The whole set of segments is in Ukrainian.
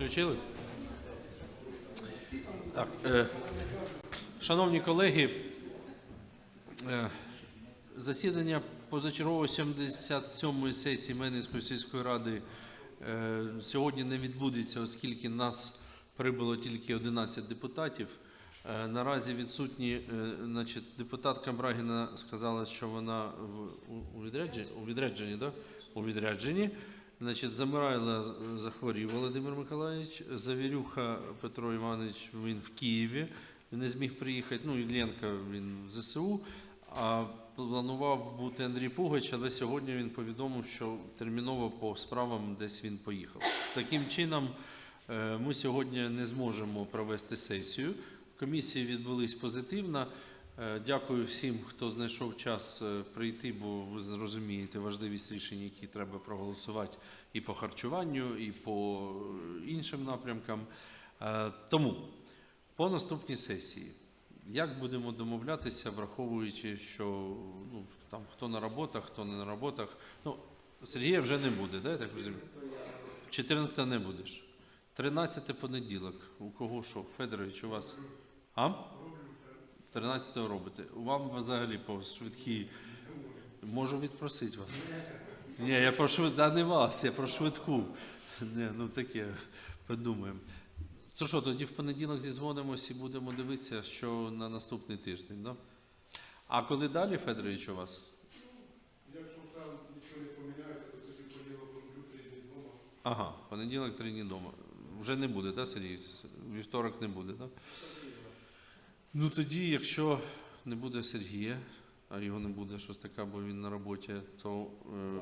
Включили? Так, е, шановні колеги, е, засідання позачергової 77-ї сесії Менівської сільської ради е, сьогодні не відбудеться, оскільки нас прибуло тільки 11 депутатів. Е, Наразі відсутні, е, значить, депутатка Брагіна сказала, що вона в, у, у відрядженні, у відрядженні, да? у відрядженні. Значить, Замирайла захворів Володимир Миколаївич, Завірюха Петро Іванович він в Києві, він не зміг приїхати. Ну, Іллєнка він в ЗСУ. А планував бути Андрій Пугач, але сьогодні він повідомив, що терміново по справам десь він поїхав. Таким чином, е, ми сьогодні не зможемо провести сесію. Комісії відбулись позитивно. Е, Дякую всім, хто знайшов час е, прийти, бо ви зрозумієте важливість рішень, які треба проголосувати і по харчуванню, і по е, іншим напрямкам. Тому по наступній сесії, як будемо домовлятися, враховуючи, що ну, там хто на роботах, хто не на роботах. Ну, Сергія вже не буде, да, я так розумію? 14 не будеш. 13 понеділок. У кого що? Федорович, у вас? А? 13 робите. Вам взагалі по швидкій. Можу відпросити вас. Ні, я про швид... а не вас, я про швидку. Ні, ну таке, подумаємо. То що, тоді в понеділок зізвонимось і будемо дивитися, що на наступний тиждень, да? А коли далі, Федорович, у вас? Якщо там нічого не поміняється, то тоді поділок роблю три дні вдома. Ага, понеділок, три дні вдома. Вже не буде, так, Сергій? Вівторок не буде, так? Ну тоді, якщо не буде Сергія, а його не буде щось таке, бо він на роботі, то е,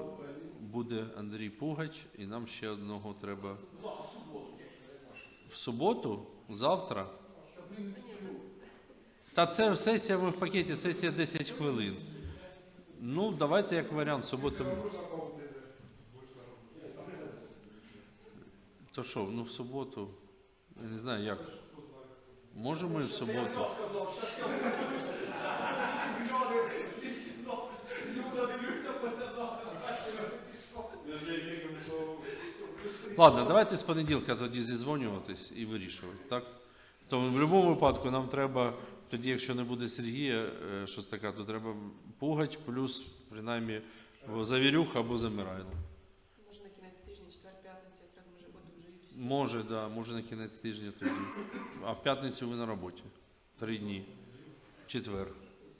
буде Андрій Пугач, і нам ще одного треба. В суботу? Завтра? Та це сесія ми в пакеті, сесія 10 хвилин. Ну, давайте як варіант, суботу. То що, ну в суботу? Я не знаю як. Можемо і в суботу. Ладно, давайте з понеділка тоді зізвонюватись і вирішувати, так? То в будь-якому випадку нам треба, тоді, якщо не буде Сергія, е, щось таке, то треба Пугач плюс, принаймні, або Завірюх або Замирайло. Може на кінець тижня, четвер, п'ятниця, якраз може подужають. Може, да, може на кінець тижня тоді. А в п'ятницю ви на роботі. Три дні. Четвер.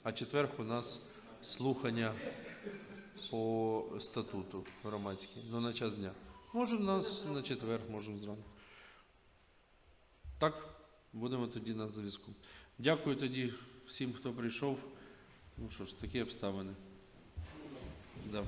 А четвер у нас слухання по статуту громадські. Ну, на час дня. Може, у нас на четвер, можемо зранку. Так, будемо тоді на зв'язку. Дякую тоді всім, хто прийшов. Ну що ж, такі обставини. Да.